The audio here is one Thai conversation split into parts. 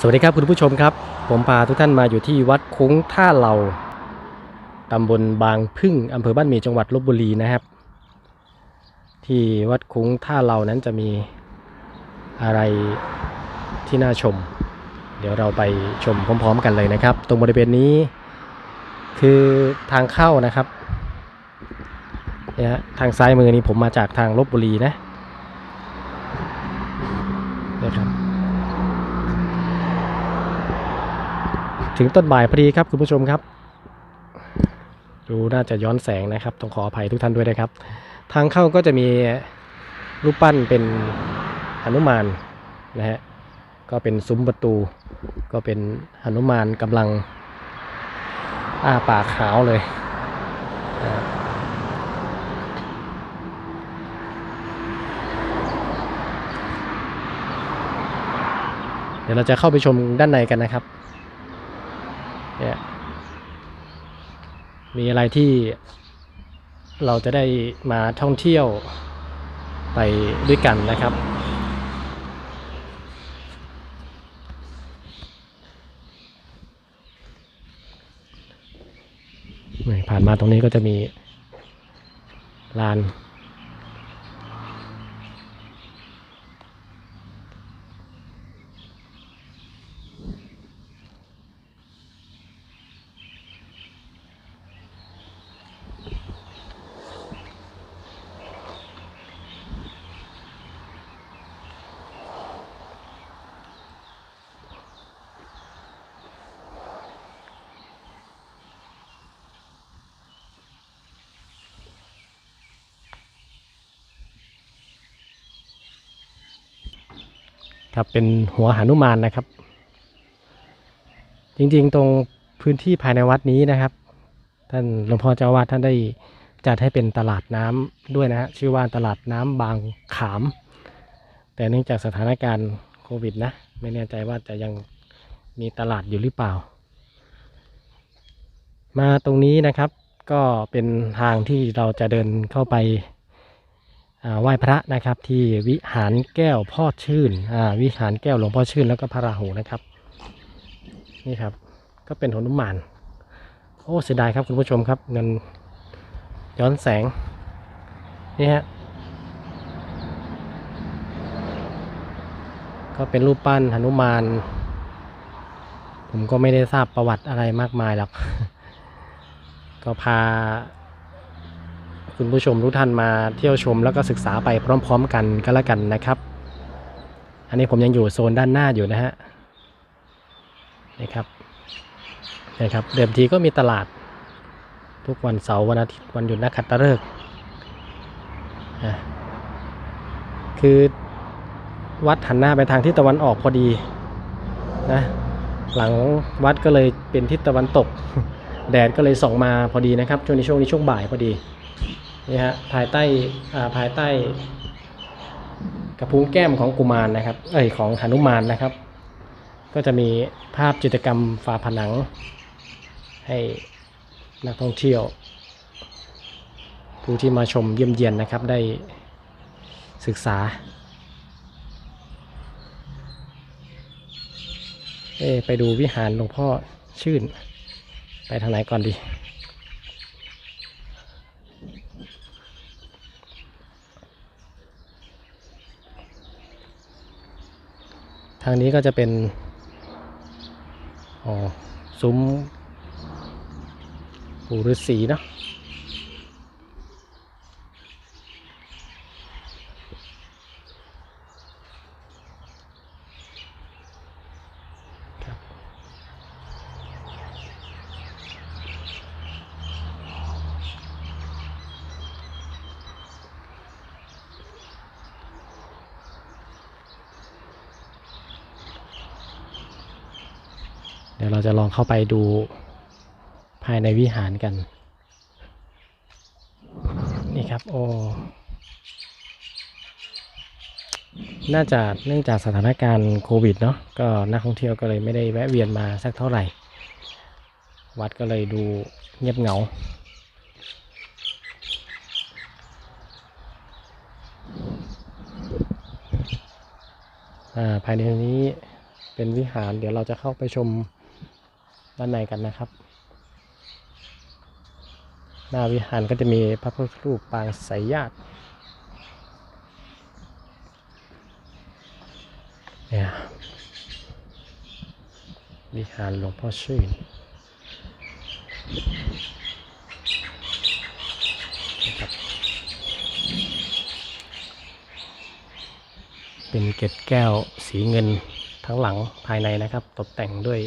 สวัสดีครับคุณผู้ชมครับ ผมพาทุกท่านมาอยู่ที่วัดคุ้งท่าเหล่าตำบลบางพึ่งอำเภอบ้านหมีจังหวัดลบบุรีนะครับ ที่วัดคุ้งท่าเหล่านั้นจะมีอะไรที่น่าชม เดี๋ยวเราไปชมพร้อม ๆ กันเลยนะครับ ตรงบริเวณนี้คือทางเข้านะครับเนี่ยฮะทางซ้ายมือนี้ผมมาจากทางลบบุรีนะนะครับ ถึงต้นบ่ายพอดีครับคุณผู้ชมครับ ดูน่าจะย้อนแสงนะครับต้องขออภัยทุกท่านด้วยนะครับ ทางเข้าก็จะมีรูปปั้นเป็นหนุมานนะฮะก็เป็นซุ้มประตู ก็เป็นหนุมานกำลังอ้าปากขาวเลยนะเดี๋ยวเราจะเข้าไปชมด้านในกันนะครับ เนี่ยมีอะไรที่เราจะได้มาท่องเที่ยวไปด้วยกันนะครับ ผ่านมาตรงนี้ก็จะมีลาน ครับเป็นหัวหานุมานนะครับ จริงๆตรงพื้นที่ภายในวัดนี้นะครับ ท่านหลวงพ่อเจ้าวาดท่านได้จัดให้เป็นตลาดน้ำด้วยนะฮะชื่อว่าตลาดน้ำบางขาม แต่เนื่องจากสถานการณ์โควิดนะไม่แน่ใจว่าจะยังมีตลาดอยู่หรือเปล่า มาตรงนี้นะครับก็เป็นทางที่เราจะเดินเข้าไป ไหว้พระนะครับที่วิหารแก้วพ่อชื่นวิหารแก้วหลวงพ่อชื่นแล้วก็พระราหูนะครับ นี่ครับก็เป็นหนุมานโอ้เสียดายครับคุณผู้ชมครับเงินย้อนแสงนี่ฮะก็เป็นรูปปั้นหนุมาน ผมก็ไม่ได้ทราบประวัติอะไรมากมายหรอกก็พา คุณผู้ชมทุกท่านมาเที่ยวชมแล้วก็ศึกษาไปพร้อม ๆ กันก็แล้วกันนะครับ อันนี้ผมยังอยู่โซนด้านหน้าอยู่นะฮะนี่ครับนะครับเดิมทีก็มีตลาด ทุกวันเสาร์วันอาทิตย์วันหยุดนักขัตฤกษ์คือวัดหันหน้าไปทางทิศตะวันออกพอดีนะหลังวัดก็เลยเป็นทิศตะวันตก แดดก็เลยส่องมาพอดีนะครับ ช่วงนี้ช่วงนี้ช่วงบ่ายพอดี นี่ฮะภายใต้ภายใต้กระพุ้งแก้มของกุมารนะครับ เอ้ยของหนุมานนะครับ ก็จะมีภาพจิตรกรรมฝาผนัง ให้นักท่องเที่ยว ผู้ที่มาชมเยี่ยมเยียนนะครับได้ศึกษาเอ้ไปดูวิหารหลวงพ่อชื่น ไปทางไหนก่อนดีางนี้ก็จะเป็นอ๋อซุ้มปู่ฤาษีเนาะ เดี๋ยวเราจะลองเข้าไปดูภายในวิหารกัน นี่ครับ โอ้ น่าจะเนื่องจากสถานการณ์โควิดเนาะก็นักท่องเที่ยวก็เลยไม่ได้แวะเวียนมาสักเท่าไหร่ วัดก็เลยดูเงียบเหงาอ่าภายในนี้เป็นวิหารเดี๋ยวเราจะเข้าไปชม ด้านในกันนะครับ หน้าวิหารก็จะมีพระพุทธรูปปางไสยญาติเนี่ยวิหารหลวงพ่อชื่นนะครับเป็นเกล็ดแก้วสีเงินทั้งหลังภายในนะครับ ตกแต่งด้วย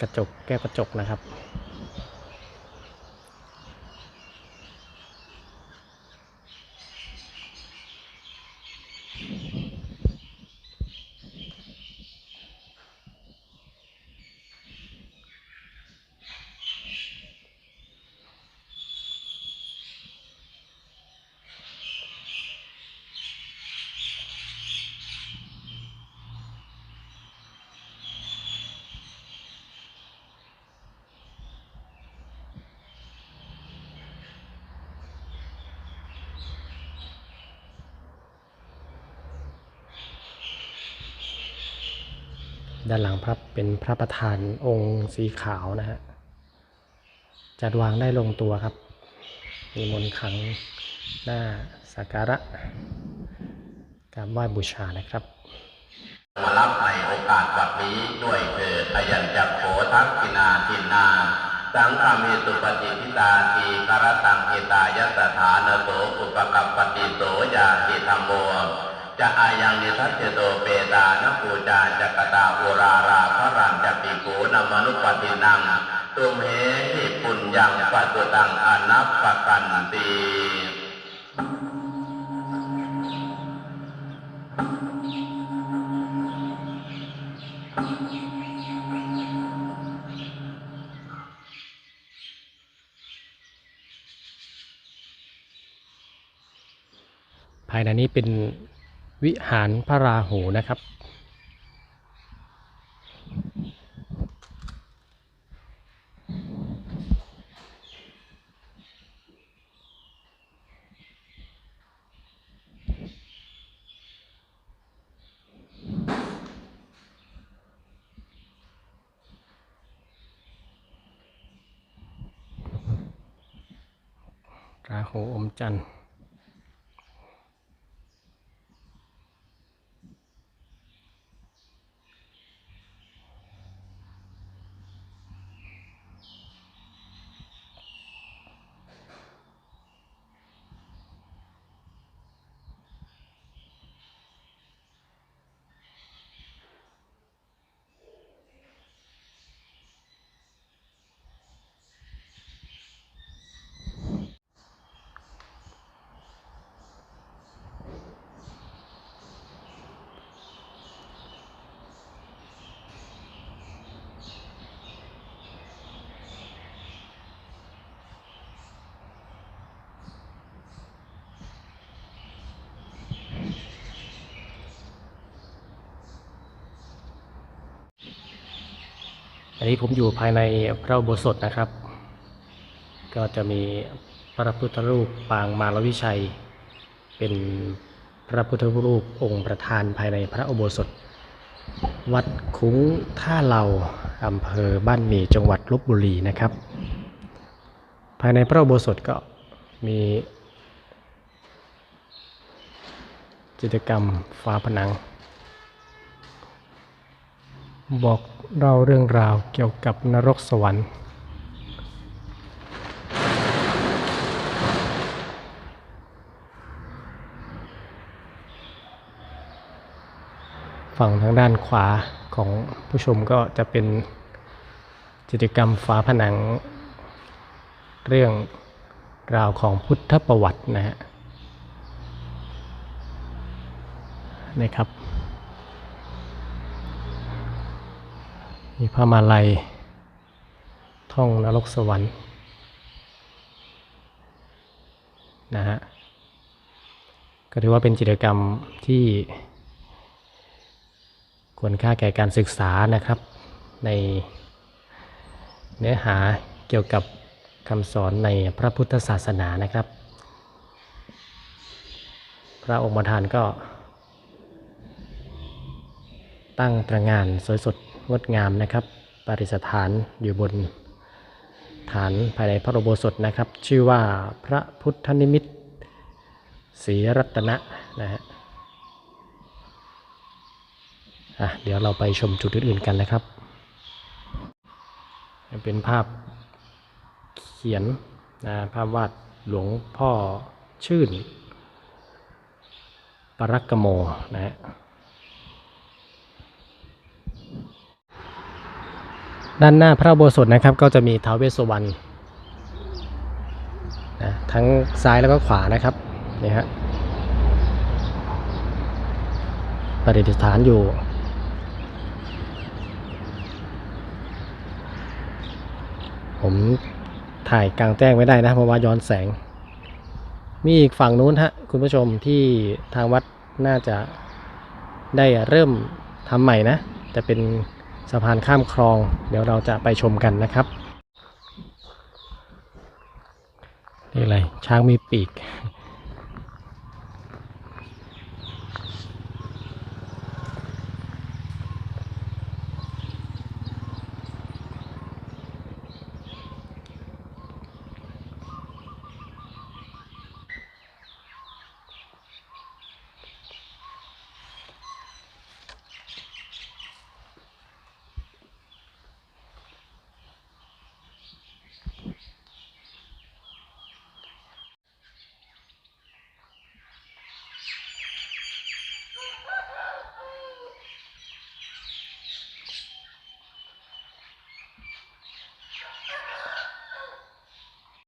กระจกแก้วกระจกนะครับ ด้านหลังพระเป็นพระประธานองค์สีขาวนะฮะจัดวางได้ลงตัวครับ มีมนขังหน้าสักการะกราบไหว้บูชานะครับมารับในโอกาสแบบนี้ด้วยเถิดอายัญจักโขทักกินาทินนา สังฆามิสุปฏิทิตาทีกรตังเอตายสถานโสอุปกัปปติโสยาติธรรมโม จะอายังนิทัสเจโตเปตานปูจาจักตาอุราราพระรันจะปิโกนมนุปตินัง ตุมเหหิปุญญังปัจจุตังอนัปปกันตีภายในนี้เป็น วิหารพระราหูนะครับ ราหูอมจันทร์ อันนี้ผมอยู่ภายในพระอุโบสถนะครับ ก็จะมีพระพุทธรูปปางมารวิชัย เป็นพระพุทธรูปองค์ประธานภายในพระอุโบสถ วัดคุ้งท่าเหล่าอำเภอบ้านหมี่จังหวัดลบบุรีนะครับ ภายในพระอุโบสถก็มีกิจกรรมฝาผนัง บอกเล่าเรื่องราวเกี่ยวกับนรกสวรรค์ ฝั่งทางด้านขวาของผู้ชมก็จะเป็นกิจกรรมฝาผนัง เรื่องราวของพุทธประวัตินะฮะนะครับ มีพระมาลัย ท่องนรกสวรรค์นะฮะก็ถือว่าเป็นกิจกรรมที่ควรค่าแก่การศึกษานะครับ ในเนื้อหาเกี่ยวกับคำสอนในพระพุทธศาสนานะครับ พระองค์ประธานก็ตั้งตระงานสวยสด งดงามนะครับปริสถานอยู่บนฐานภายในพระอุโบสถนะครับ ชื่อว่าพระพุทธนิมิตศรีรัตนะนะฮะอะเดี๋ยวเราไปชมจุดอื่นๆกันนะครับ เป็นภาพเขียนนะภาพวาดหลวงพ่อชื่น ปรักกโมนะฮะ ด้านหน้าพระโบสถนะครับ ก็จะมีท้าวเวสสุวรรณนะทั้งซ้ายแล้วก็ขวานะครับนี่ฮะประดิษฐานอยู่ผมถ่ายกลางแจ้งไม่ได้นะเพราะว่าย้อนแสง มีอีกฝั่งนู้นฮะคุณผู้ชมที่ทางวัดน่าจะได้เริ่มทำใหม่นะ จะเป็น สะพานข้ามคลอง เดี๋ยวเราจะไปชมกันนะครับ นี่อะไรช้างมีปีก